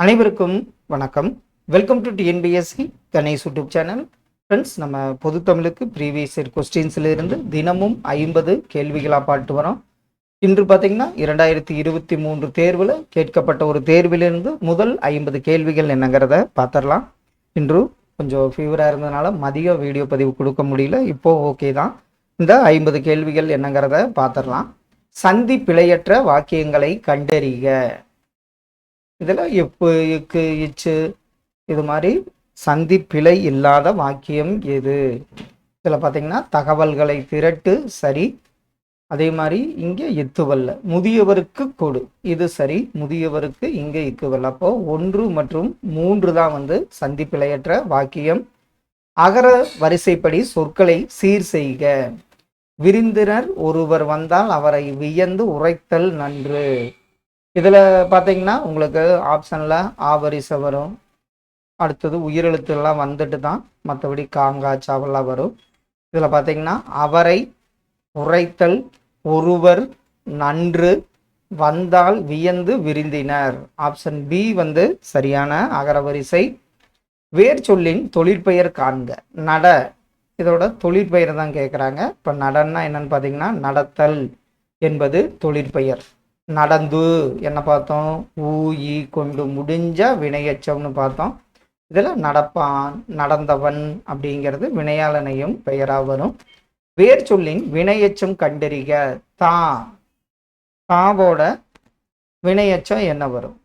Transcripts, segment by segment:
அனைவருக்கும் வணக்கம். Welcome to TNPSC Ganesh YouTube channel friends நம்ம பொது தமிழுக்கு ப்ரீவியஸ் இயர் கொஸ்டின்ஸ்லேருந்து தினமும் ஐம்பது கேள்விகளாக பாட்டு வரோம். இன்று பார்த்தீங்கன்னா இரண்டாயிரத்தி இருபத்தி மூன்று தேர்வில் கேட்கப்பட்ட ஒரு தேர்விலிருந்து முதல் ஐம்பது கேள்விகள் என்னங்கிறத பார்த்துடலாம் இன்று கொஞ்சம் ஃபீவராக இருந்ததுனால மதிய வீடியோ பதிவு கொடுக்க முடியல. இப்போ ஓகே தான். இந்த ஐம்பது கேள்விகள் என்னங்கிறத பார்த்துடலாம் சந்தி பிழையற்ற வாக்கியங்களை கண்டறிக. இதில் எப்பு எக்கு இச்சு? இது மாதிரி சந்தி பிழை இல்லாத வாக்கியம் எது? இதில் பார்த்தீங்கன்னா தகவல்களை திரட்டு சரி. அதே மாதிரி இங்கே எத்துவல்ல முதியவருக்கு கொடு. இது சரி. முதியவருக்கு இங்கே இக்குவல்ல அப்போ ஒன்று மற்றும் மூன்று தான் வந்து சந்தி பிழையற்ற வாக்கியம். அகர வரிசைப்படி சொற்களை சீர் செய்க. விருந்தினர் ஒருவர் வந்தால் அவரை வியந்து உரைத்தல் நன்று. இதில் பார்த்தீங்கன்னா உங்களுக்கு ஆப்ஷனில் ஆவரிசை வரும். அடுத்தது உயிரெழுத்துலாம் வந்துட்டு தான் மற்றபடி காங்கா சாவெல்லாம் வரும். இதில் பார்த்தீங்கன்னா அவரை உரைத்தல் ஒருவர் நன்று வந்தால் வியந்து விருந்தினர். ஆப்ஷன் பி வந்து சரியான அகரவரிசை. வேர் சொல்லின் தொழிற்பெயர் காண்க. நட. இதோட தொழிற்பெயர் தான் கேட்குறாங்க இப்போ நடன்னா என்னன்னு பார்த்தீங்கன்னா நடத்தல் என்பது தொழிற்பெயர். நடந்து என்ன பார்த்தோம்? ஊ ஈ கொண்டு முடிஞ்ச வினையச்சம்னு பார்த்தோம். இதில் நடப்பான் நடந்தவன் அப்படிங்கிறது வினையாளனையும் பெயராக வரும். வேர் சொல்லின் வினையச்சம் கண்டறிக தா தாவோட வினையச்சம் என்ன வரும்?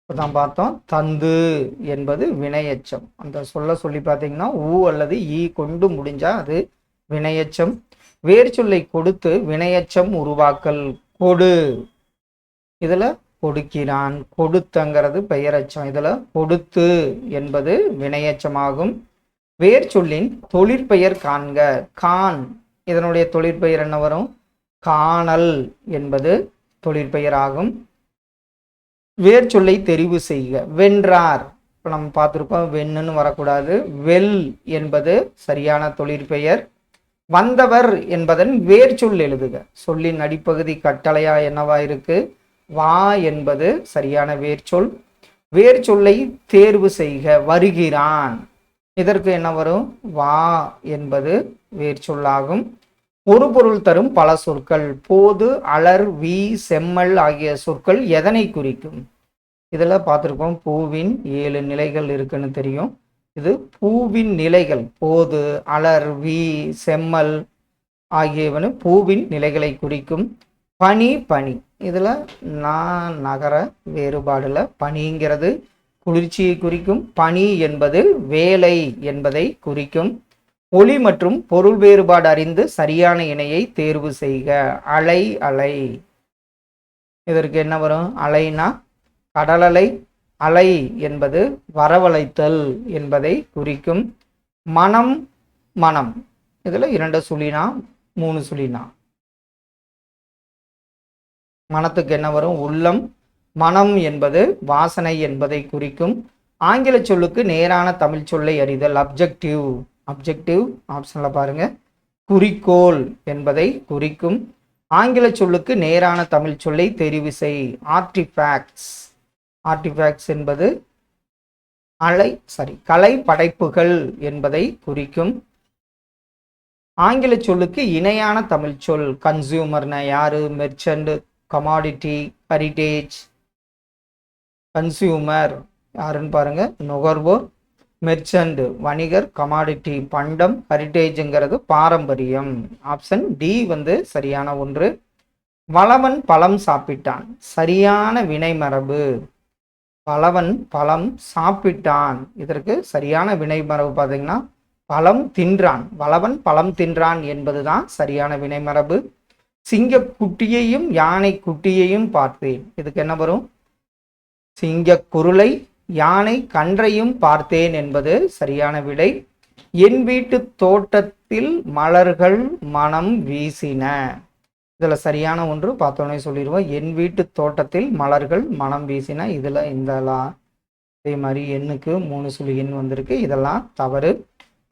இப்பதான் பார்த்தோம். தந்து என்பது வினையச்சம். அந்த சொல்ல சொல்லி பார்த்தீங்கன்னா ஊ அல்லது ஈ கொண்டு முடிஞ்சா அது வினையச்சம். வேர்ச்சொல்லை கொடுத்து வினையச்சம் உருவாக்கல் கொடு. இதுல கொடுக்கிறான். கொடுத்தங்கிறது பெயரச்சம். இதுல கொடுத்து என்பது வினையச்சமாகும். வேர்ச்சொல்லின் தொழிற்பெயர் காண்க. கான். இதனுடைய தொழிற்பெயர் என்ன வரும்? காணல் என்பது தொழிற்பெயராகும் ஆகும் சொல்லை தெரிவு செய்க. வென்றார். இப்போ நம்ம பார்த்துருக்கோம் வெண்ணுன்னு வரக்கூடாது. வெல் என்பது சரியான தொழிற்பெயர் வந்தவர் என்பதன் வேர் சொல் எழுதுக. சொல்லின் அடிப்பகுதி கட்டளையா என்னவா இருக்கு? வா என்பது சரியான வேர்ச்சொல் வேர் சொல்லை தேர்வு செய்க வருகிறான். இதற்கு என்ன வரும்? வா என்பது வேர் சொல்லாகும். ஒரு பொருள் தரும் பல சொற்கள். போது அலர் வி செம்மல் ஆகிய சொற்கள் எதனை குறிக்கும்? இதில் பார்த்துருக்கோம். பூவின் ஏழு நிலைகள் இருக்குன்னு தெரியும். இது பூவின் நிலைகள் போது அலர் வி செம்மல் ஆகியவனு பூவின் நிலைகளை குறிக்கும். பனி பனி. இதில் நான் நகர வேறுபாடில் பனிங்கிறது குளிர்ச்சியை குறிக்கும். பனி என்பது வேலை என்பதை குறிக்கும். ஒளி மற்றும் பொருள் வேறுபாடு அறிந்து சரியான இணையை தேர்வு செய்க. அலை அலை. இதற்கு என்ன வரும்? அலைனா கடலலை அலை என்பது வரவழைத்தல் என்பதை குறிக்கும் மனம் மனம். இதில் இரண்டு சுழினா மூணு சுழினா. மனத்துக்கு என்ன வரும்? உள்ளம். மனம் என்பது வாசனை என்பதை குறிக்கும். ஆங்கில சொல்லுக்கு நேரான தமிழ் சொல்லை அறிதல் அப்ஜெக்டிவ் அப்ஜெக்டிவ் ஆப்ஷனில் பாருங்க. குறிக்கோள் என்பதை குறிக்கும். ஆங்கில சொல்லுக்கு நேரான தமிழ் சொல்லை தெரிவு செய். ஆர்டிஃபேக்ட்ஸ் ஆர்டிஃபேக்ட்ஸ் என்பது அலை சாரி கலை படைப்புகள் என்பதை குறிக்கும் ஆங்கில சொல்லுக்கு இணையான தமிழ் சொல். கன்சியூமர்னா யாரு? மெர்ச்சன்ட் கமாடிட்டி ஹெரிட்டேஜ் கன்சியூமர் யாருன்னு பாருங்க. நுகர்வோர் மெர்ச்சன்ட் வணிகர் கமாடிட்டி பண்டம் ஹெரிட்டேஜுங்கிறது பாரம்பரியம். ஆப்ஷன் டி வந்து சரியான ஒன்று. வளவன் பழம் சாப்பிட்டான். சரியான வினைமரபு பலவன் பழம் சாப்பிட்டான். இதற்கு சரியான வினைமரபு பார்த்தீங்கன்னா பழம் தின்றான். வளவன் பழம் தின்றான் என்பதுதான் சரியான வினைமரபு. சிங்க குட்டியையும் யானை குட்டியையும் பார்த்தேன். இதுக்கு என்ன வரும்? சிங்க குருளை யானை கன்றையும் பார்த்தேன் என்பது சரியான விடை. என் வீட்டு தோட்டத்தில் மலர்கள் மனம் வீசின. இதில் சரியான ஒன்று பார்த்தோன்னே சொல்லிடுவோம். என் வீட்டு தோட்டத்தில் மலர்கள் மனம் வீசின இதில் இந்தலாம். அதே மாதிரி எண்ணுக்கு மூணு சுழி எண் வந்திருக்கு. இதெல்லாம் தவறு.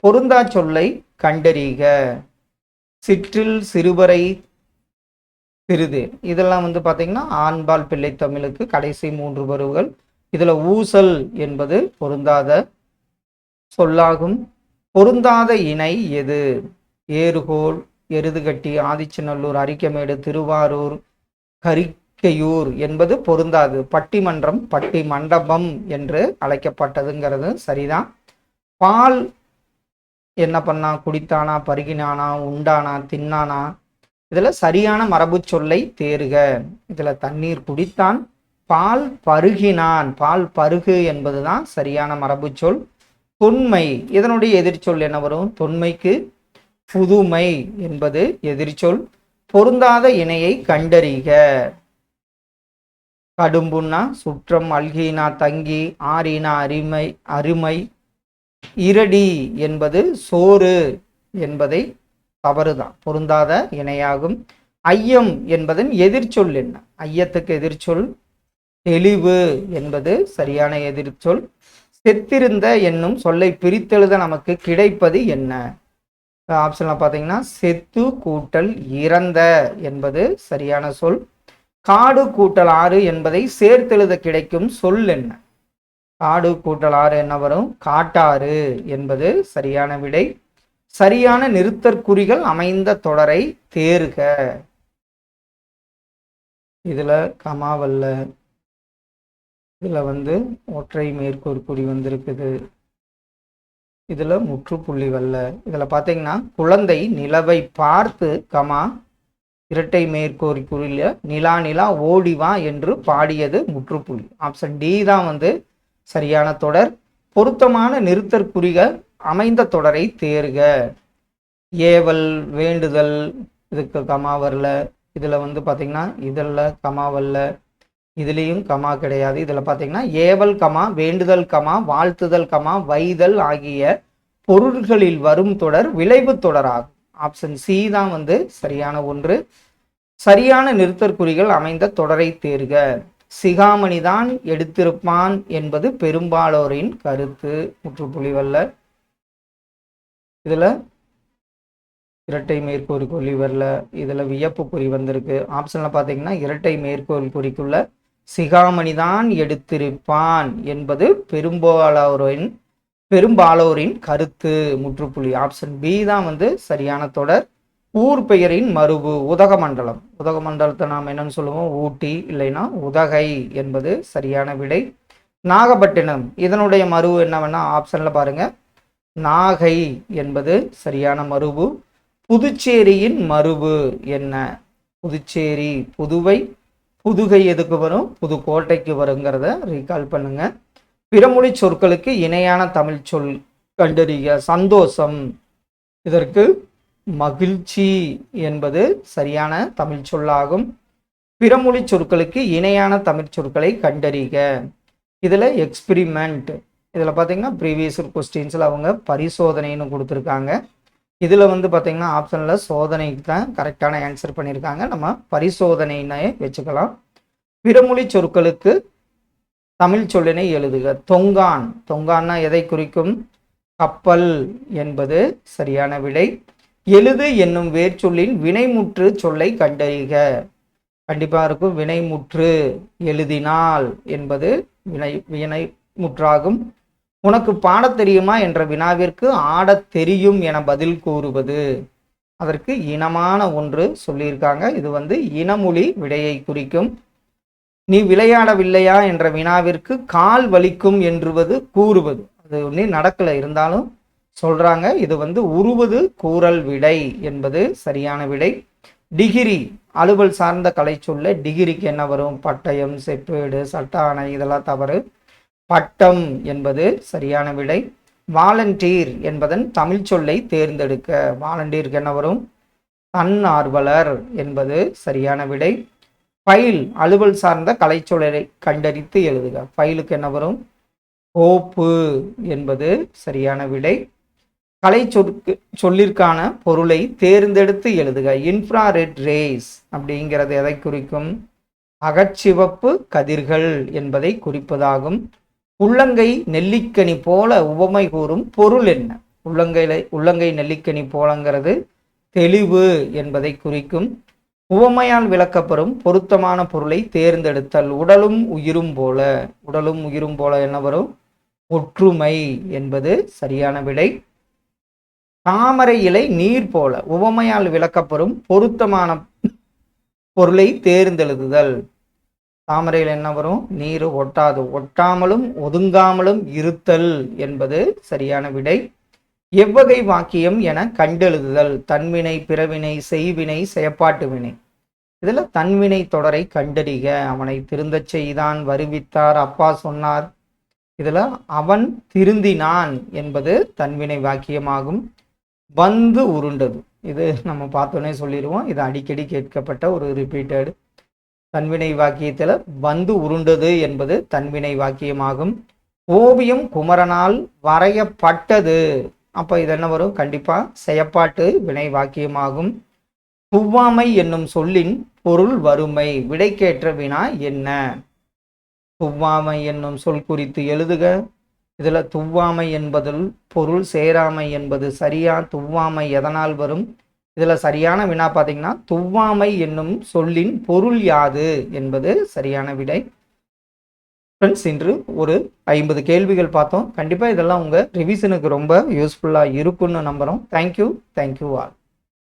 பொருந்தா சொல்லை கண்டறிக. சிற்றில் சிறுவரை சிறுதேர் இதெல்லாம் வந்து பார்த்தீங்கன்னா ஆண்பால் பிள்ளை தமிழுக்கு கடைசி மூன்று பருவுகள் இதில் ஊசல் என்பது பொருந்தாத சொல்லாகும். பொருந்தாத இணை எது? ஏறுகோல் எருதுகட்டி ஆதிச்சநல்லூர் அரிக்கமேடு திருவாரூர் கரிக்கையூர் என்பது பொருந்தாது. பட்டிமன்றம் பட்டி மண்டபம் என்று அழைக்கப்பட்டதுங்கிறது. சரிதான் பால் என்ன பண்ணா? குடித்தானா? பருகினானா? உண்டானா? தின்னானா? இதில் சரியான மரபு சொல்லை தேறுக இதில் தண்ணீர் குடித்தான். பால் பருகினான். பால் பருகு என்பதுதான் சரியான மரபு சொல். தொன்மை. இதனுடைய எதிர்ச்சொல் என்ன வரும்? தொன்மைக்கு புதுமை என்பது எதிர்ச்சொல் பொருந்தாத இணையை கண்டறிக. கடும்புன்னா சுற்றம் அல்கினா தங்கி ஆறினா அருமை அருமை. இரடி என்பது சோறு என்பதை தவறுதான் பொருந்தாத இணையாகும். ஐயம் என்பதன் எதிர்ச்சொல் என்ன? ஐயத்துக்கு எதிர்ச்சொல் தெளிவு என்பது சரியான எதிர்ச்சொல். செத்திருந்த என்னும் சொல்லை பிரித்தெழுத நமக்கு கிடைப்பது என்ன? ஆப்ஷன்ல பார்த்தீங்கன்னா செத்து கூட்டல் இறந்த என்பது சரியான சொல். காடு கூட்டல் ஆறு என்பதை சேர்த்தெழுத கிடைக்கும் சொல் என்ன? காடு கூட்டல் ஆறு என்ன வரும்? காட்டாறு என்பது சரியான விடை. சரியான நிறுத்தற்குறிகள் அமைந்த தொடரை தேர்க. இதுல கமாவல்ல. இதுல வந்து ஒற்றை மேற்கோற்குறி வந்திருக்குது. இதில் முற்றுப்புள்ளி வல்ல. இதில் பார்த்தீங்கன்னா குழந்தை நிலவை பார்த்து கமா இரட்டை மேற்கோரி குறியில நிலா நிலா ஓடிவா என்று பாடியது முற்றுப்புள்ளி. ஆப்ஷன் டி தான் வந்து சரியான தொடர். பொருத்தமான நிறுத்தற்குறிகள் அமைந்த தொடரை தேர்க. ஏவல் வேண்டுதல் இதுக்கு கமா வரல. இதில் வந்து பார்த்தீங்கன்னா இதில் கமா வரல. இதுலேயும் கமா கிடையாது. இதில் பார்த்தீங்கன்னா ஏவல் கமா வேண்டுதல் கமா வாழ்த்துதல் கமா வைதல் ஆகிய பொருள்களில் வரும் தொடர் விளைவு தொடராகும். ஆப்ஷன் சி தான் வந்து சரியான ஒன்று. சரியான நிறுத்தற்குறிகள் அமைந்த தொடரை தேர்க. சிகாமணி தான் எடுத்திருப்பான் என்பது பெரும்பாலோரின் கருத்து. முற்றுப்புள்ளிவல்ல இதில் இரட்டை மேற்கோள் குறி வரல இதில் வியப்பு குறி வந்திருக்கு ஆப்ஷனில் பார்த்தீங்கன்னா இரட்டை மேற்கோள் குறிக்குள்ள சிகாமணிதான் எடுத்திருப்பான் என்பது பெரும்பாலோரின் பெரும்பாலோரின் கருத்து முற்றுப்புள்ளி. ஆப்ஷன் பி தான் வந்து சரியான தொடர். ஊர் பெயரின் மருவு உதகமண்டலம். உதகமண்டலத்தை நாம் என்னன்னு சொல்லுவோம்? ஊட்டி இல்லைன்னா உதகை என்பது சரியான விடை. நாகப்பட்டினம் இதனுடைய மருவு என்னவென்னா ஆப்ஷன்ல பாருங்க. நாகை என்பது சரியான மருவு புதுச்சேரியின் மருவு என்ன? புதுச்சேரி புதுவை புதுகை எதுக்கு வரும்? புதுக்கோட்டைக்கு வருங்கிறத ரீகால் பண்ணுங்க. பிறமொழி சொற்களுக்கு இணையான தமிழ் சொல் கண்டறிக. சந்தோஷம். இதற்கு மகிழ்ச்சி என்பது சரியான தமிழ் சொல்லாகும். பிறமொழி சொற்களுக்கு இணையான தமிழ் சொற்களை கண்டறிக. இதில் எக்ஸ்பிரிமெண்ட் இதில் பார்த்தீங்கன்னா ப்ரீவியஸ் கொஸ்டின்ஸில் அவங்க பரிசோதனைன்னு கொடுத்துருக்காங்க. இதில் வந்து பார்த்திங்கன்னா ஆப்ஷனில் சோதனைக்கு தான் கரெக்டான ஆன்சர் பண்ணியிருக்காங்க நம்ம பரிசோதனைன்னே வச்சுக்கலாம். பிறமொழி சொற்களுக்கு தமிழ் சொல்லினை எழுதுக. தொங்கான். தொங்கான்னா எதை குறிக்கும்? கப்பல் என்பது சரியான விடை. எழுது என்னும் வேர்ச்சொல்லின் வினைமுற்று சொல்லை கண்டறிக. கண்டிப்பாக இருக்கும். வினைமுற்று எழுதினால் என்பது வினை வினைமுற்றாகும். உனக்கு பாடத் தெரியுமா என்ற வினாவிற்கு ஆடத் தெரியும் என பதில் கூறுவது. அதற்கு இனமான ஒன்று சொல்லியிருக்காங்க. இது வந்து இனமொழி விடையை குறிக்கும். நீ விளையாடவில்லையா என்ற வினாவிற்கு கால் வலிக்கும் என்றுவது கூறுவது. அது நீ நடக்கல இருந்தாலும் சொல்றாங்க. இது வந்து உருவது கூறல் விடை என்பது சரியான விடை. டிகிரி அலுவல் சார்ந்த கலை சொல்ல டிகிரிக்கு என்ன வரும்? பட்டயம் செப்பேடு சட்ட ஆணை இதெல்லாம் தவறு. பட்டம் என்பது சரியான விடை. வாலண்டீர் என்பதன் தமிழ் சொல்லை தேர்ந்தெடுக்க. வாலண்டீருக்கு என்ன வரும்? தன்னார்வலர் என்பது சரியான விடை. ஃபைல் அலுவல் சார்ந்த கலைச்சொல்லை கண்டறித்து எழுதுக. ஃபைலுக்கு என்ன வரும்? கோப்பு என்பது சரியான விடை. கலை சொற்கு சொல்லிற்கான பொருளை தேர்ந்தெடுத்து எழுதுக. இன்ஃப்ராரெட் ரேஸ் அப்படிங்கிறது எதை குறிக்கும்? அகச்சிவப்பு கதிர்கள் என்பதை குறிப்பதாகும். உள்ளங்கை நெல்லிக்கனி போல உவமை கூறும் பொருள் என்ன? உள்ளங்கையில உள்ளங்கை நெல்லிக்கனி போலங்கிறது தெளிவு என்பதை குறிக்கும். உவமையால் விளக்கப்பெறும் பொருத்தமான பொருளை தேர்ந்தெடுத்தல் உடலும் உயிரும் போல. உடலும் உயிரும் போல என்ன வரும்? ஒற்றுமை என்பது சரியான விடை. தாமரை இலை நீர் போல. உவமையால் விளக்கப்பெறும் பொருத்தமான பொருளை தேர்ந்தெழுதுதல். தாமரையில் என்ன வரும்? நீர் ஒட்டாது. ஒட்டாமலும் ஒதுங்காமலும் இருத்தல் என்பது சரியான விடை. எவ்வகை வாக்கியம் என கண்டெழுதுதல். தன்வினை பிறவினை செய்வினை செயப்பாட்டு வினை. இதில் தன்வினை தொடரை கண்டறிக. அவனை திருந்தச் செய்தான் வருவித்தார் அப்பா சொன்னார். இதில் அவன் திருந்தினான் என்பது தன்வினை வாக்கியமாகும். வந்து உருண்டது. இது நம்ம பார்த்தோன்னே சொல்லிடுவோம். இது அடிக்கடி கேட்கப்பட்ட ஒரு ரிப்பீட்டட் தன்வினை வாக்கியத்தில் வந்து உருண்டது என்பது தன்வினை வாக்கியமாகும் ஓவியம் குமரனால் வரையப்பட்டது. அப்போ இது என்ன வரும்? கண்டிப்பாக செயப்பாட்டு வினை வாக்கியமாகும் துவ்வாமை என்னும் சொல்லின் பொருள் வறுமை விடைக்கேற்ற வினா என்ன? துவ்வாமை என்னும் சொல் குறித்து எழுதுக. இதில் துவ்வாமை என்பதில் பொருள் சேராமை என்பது சரியா? துவ்வாமை எதனால் வரும்? இதில் சரியான வினா பார்த்தீங்கன்னா துவ்வாமை என்னும் சொல்லின் பொருள் யாது? என்பது சரியான விடை. ஃப்ரெண்ட்ஸ் இன்று ஒரு ஐம்பது கேள்விகள் பார்த்தோம். கண்டிப்பாக இதெல்லாம் உங்கள் ரிவிஷனுக்கு ரொம்ப யூஸ்ஃபுல்லாக இருக்குன்னு நம்புகிறோம் தேங்க்யூ தேங்க்யூ ஆல்